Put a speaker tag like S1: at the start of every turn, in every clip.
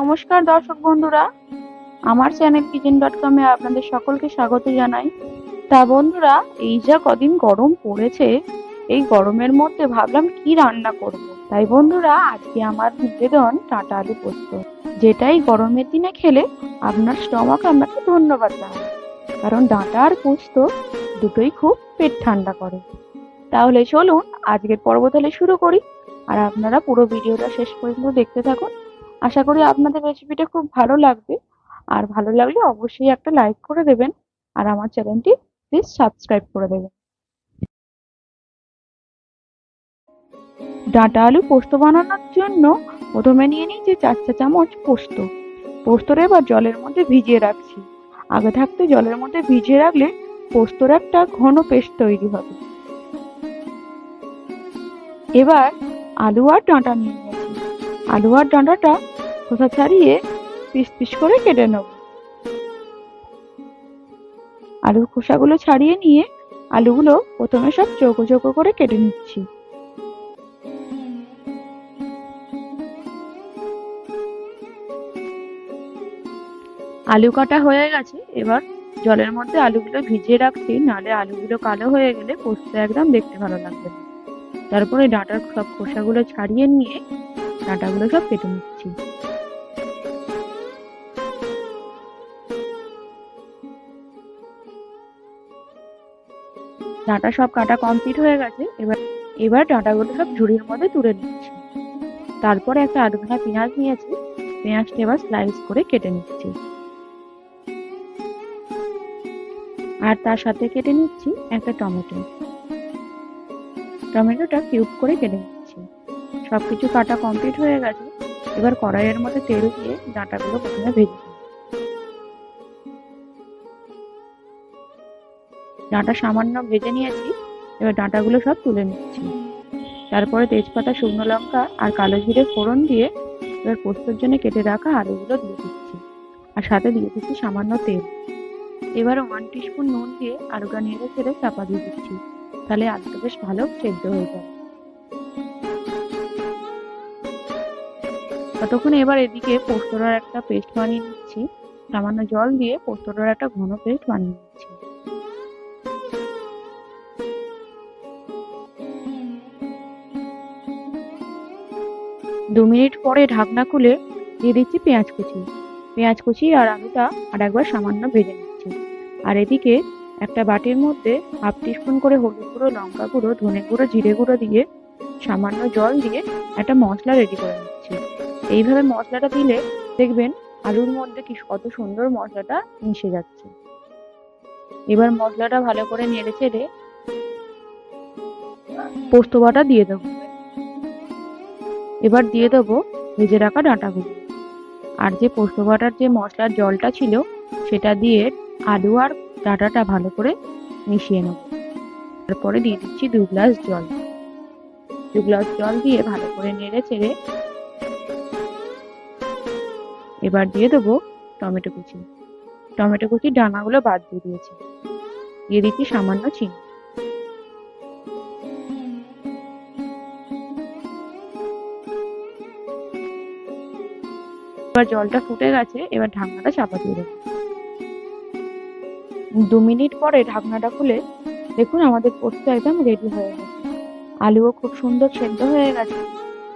S1: নমস্কার দর্শক বন্ধুরা। আমার চ্যানেল কিচেন ডট কমে আপনাদের সকলকে স্বাগত জানাই। তা বন্ধুরা, এই যা কদিন গরম পড়েছে, এই গরমের মধ্যে ভাবলাম কি রান্না করব। তাই বন্ধুরা, আজকে আমার নিবেদন টাটা আলু পোস্ত, যেটাই গরমের দিনে খেলে আপনার স্টমাক আপনাকে ধন্যবাদ জানায়। কারণ ডাঁটা আর পোস্ত দুটোই খুব পেট ঠান্ডা করে। তাহলে চলুন, আজকের পর্ব তাহলে শুরু করি। আর আপনারা পুরো ভিডিওটা শেষ পর্যন্ত দেখতে থাকুন। আশা করি আপনাদের রেসিপিটা খুব ভালো লাগবে। আর ভালো লাগলে অবশ্যই একটা লাইক করে দেবেন। আর আমার চ্যানেলটি প্লিজ সাবস্ক্রাইব করে দেবেন। ডাঁটা আলু পোস্ত বানানোর জন্য প্রথমে নিয়ে নিই যে চার চা চামচ পোস্ত। পোস্তটা এবার জলের মধ্যে ভিজিয়ে রাখছি। আগে থাকতে জলের মধ্যে ভিজিয়ে রাখলে পোস্তর একটা ঘন পেস্ট তৈরি হবে। এবার আলু আর ডাঁটা নিয়ে নিয়েছি। আলু আর ডাঁটাটা খোসা ছাড়িয়ে পিস পিস করে কেটে নেব। আলুর খোসাগুলো ছাড়িয়ে নিয়ে আলুগুলো প্রথমে সব চৌকো চৌকো করে কেটে নিচ্ছি। আলু কাটা হয়ে গেছে, এবার জলের মধ্যে আলুগুলো ভিজিয়ে রাখছি, নাহলে আলুগুলো কালো হয়ে গেলে পোস্ত একদম দেখতে ভালো লাগবে তারপরে ডাঁটার সব খোসাগুলো ছাড়িয়ে নিয়ে ডাঁটাগুলো সব কেটে নিচ্ছি। ডাঁটা সব কাটা কমপ্লিট হয়ে গেছে, এবার এবার ডাঁটাগুলো সব ঝুড়ির মধ্যে তুলে নিচ্ছি। তারপরে একটা আধখানা পেঁয়াজ নিয়েছি, পেঁয়াজটা এবার স্লাইস করে কেটে নিচ্ছি। আর তার সাথে কেটে নিচ্ছি একটা টমেটো। টমেটোটা কিউব করে কেটে নিচ্ছি। সবকিছু কাটা কমপ্লিট হয়ে গেছে, এবার কড়াইয়ের মধ্যে তেল দিয়ে ডাঁটাগুলো প্রথমে ভেজে ডাঁটা সামান্য ভেজে নিয়েছি, এবার ডাঁটাগুলো সব তুলে নিচ্ছি। তারপরে তেজপাতা, শুকনো লঙ্কা আর কালো জিরে ফোড়ন দিয়ে এবার পোস্তর জন্য কেটে রাখা আলুগুলো দিয়ে দিচ্ছি। আর সাথে দিয়ে দিচ্ছি সামান্য তেল। এবার ওয়ান টিস্পুন নুন দিয়ে আলুটা নেড়ে ছেড়ে চাপা দিয়ে দিচ্ছি। তাহলে আলুটা বেশ ভালো সেদ্ধ হয়ে যাবে। ততক্ষণ এবার এদিকে পোস্তরার একটা পেস্ট বানিয়ে নিচ্ছি। সামান্য জল দিয়ে পোস্তরার একটা ঘন পেস্ট বানিয়ে দু মিনিট পরে ঢাকনা খুলে দিয়ে দিচ্ছি পেঁয়াজ কুচি। পেঁয়াজ কুচি আর আলুটা আর একবার সামান্য ভেজে নিচ্ছি। আর এদিকে একটা বাটির মধ্যে হাফ টিস্পুন করে হলুদ গুঁড়ো, লঙ্কা গুঁড়ো, ধনে গুঁড়ো, জিরে গুঁড়ো দিয়ে সামান্য জল দিয়ে একটা মশলা রেডি করে নিচ্ছি। এইভাবে মশলাটা দিলে দেখবেন আলুর মধ্যে কি কত সুন্দর মশলাটা মিশে যাচ্ছে। এবার মশলাটা ভালো করে নেড়ে চেড়ে পোস্ত বাটা দিয়ে দেবো। এবার দিয়ে দেবো ভেজে রাখা ডাঁটাগুলো। আর যে পোস্ত বাটার যে মশলার জলটা ছিল, সেটা দিয়ে আলু আর ডাঁটাটা ভালো করে মিশিয়ে নেব। তারপরে দিয়ে দিচ্ছি দু গ্লাস জল। দু গ্লাস জল দিয়ে ভালো করে নেড়ে চেড়ে এবার দিয়ে দেবো টমেটো কুচি। টমেটো কুচির ডানাগুলো বাদ দিয়ে দিয়েছি। দিয়ে দিচ্ছি সামান্য চিনি। এবার জলটা ফুটে গেছে, এবার ঢাকনাটা চাপা দিয়ে দেবো। দু মিনিট পরে ঢাকনাটা খুলে দেখুন আমাদের পোস্ত একদম রেডি হয়ে গেছে। আলুও খুব সুন্দর সেদ্ধ হয়ে গেছে।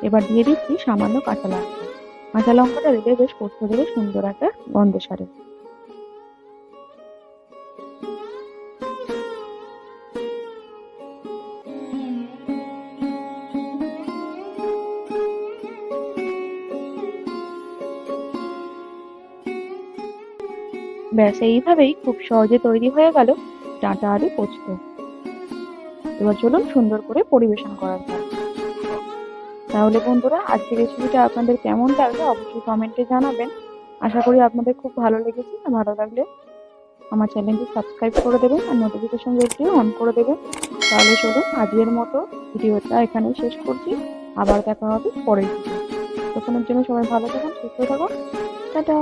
S1: এবার দিয়ে দিচ্ছি সামান্য কাঁচা লঙ্কা। কাঁচা লঙ্কাটা দিলে বেশ পোস্ত দেবে সুন্দর একটা গন্ধ সারে। ব্যাস, এইভাবেই খুব সহজে তৈরি হয়ে গেল ডাঁটা আলু পোস্ত। এবার চলুন সুন্দর করে পরিবেশন করার পর তাহলে বন্ধুরা, আজকের রেসিপিটা আপনাদের কেমন লাগল অবশ্যই কমেন্টে জানাবেন। আশা করি আপনাদের খুব ভালো লেগেছে। ভালো লাগলে আমার চ্যানেলটি সাবস্ক্রাইব করে দেবেন আর নোটিফিকেশন বেলটিও অন করে দেবেন। তাহলে চলুন আজকের মতো ভিডিওটা এখানে শেষ করছি। আবার দেখা হবে পরের ভিডিও তখনের জন্য সবাই ভালো থাকুন, সুস্থ থাকুন। টাটা!